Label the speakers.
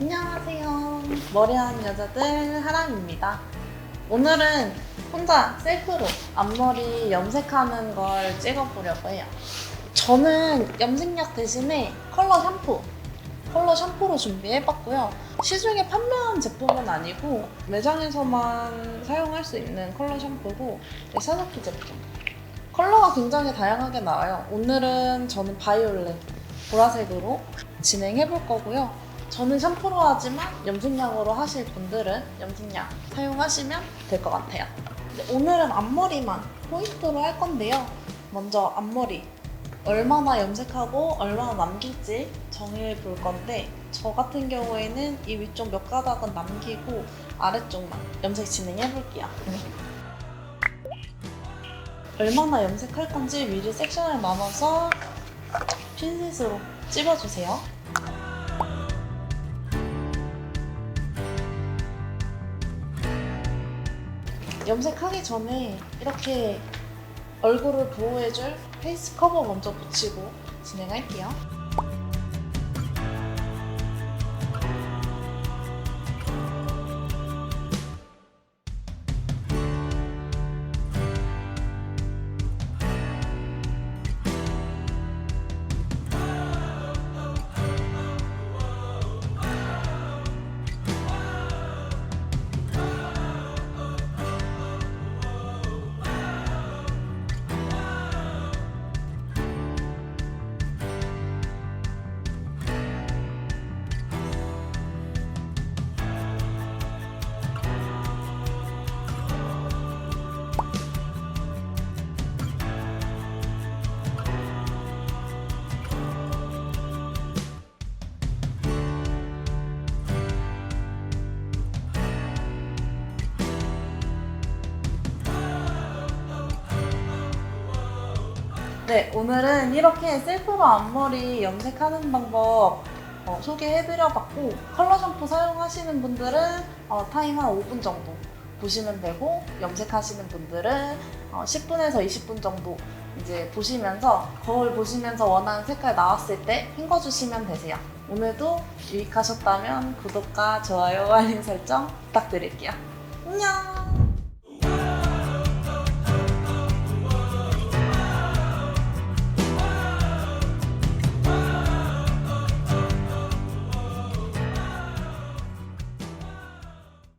Speaker 1: 안녕하세요. 머리하는 여자들 하람입니다. 오늘은 혼자 셀프로 앞머리 염색하는 걸 찍어보려고 해요. 저는 염색약 대신에 컬러 샴푸, 컬러 샴푸로 준비해봤고요. 시중에 판매한 제품은 아니고 매장에서만 사용할 수 있는 컬러 샴푸고 사사키 제품. 컬러가 굉장히 다양하게 나와요. 오늘은 저는 바이올렛 보라색으로 진행해 볼 거고요. 저는 샴푸로 하지만 염색약으로 하실 분들은 염색약 사용하시면 될 것 같아요. 오늘은 앞머리만 포인트로 할 건데요. 먼저 앞머리 얼마나 염색하고 얼마나 남길지 정해 볼 건데 저 같은 경우에는 이 위쪽 몇 가닥은 남기고 아래쪽만 염색 진행해 볼게요. 얼마나 염색할 건지 미리 섹션을 나눠서 핀셋으로 찝어주세요. 염색하기 전에 이렇게 얼굴을 보호해줄 페이스 커버 먼저 붙이고 진행할게요. 네, 오늘은 이렇게 셀프로 앞머리 염색하는 방법 어, 소개해드려봤고 컬러 샴푸 사용하시는 분들은 어, 타임 한 5분 정도 보시면 되고 염색하시는 분들은 어, 10분에서 20분 정도 이제 보시면서 거울 보시면서 원하는 색깔 나왔을 때 헹궈주시면 되세요. 오늘도 유익하셨다면 구독과 좋아요, 알림 설정 부탁드릴게요. 안녕!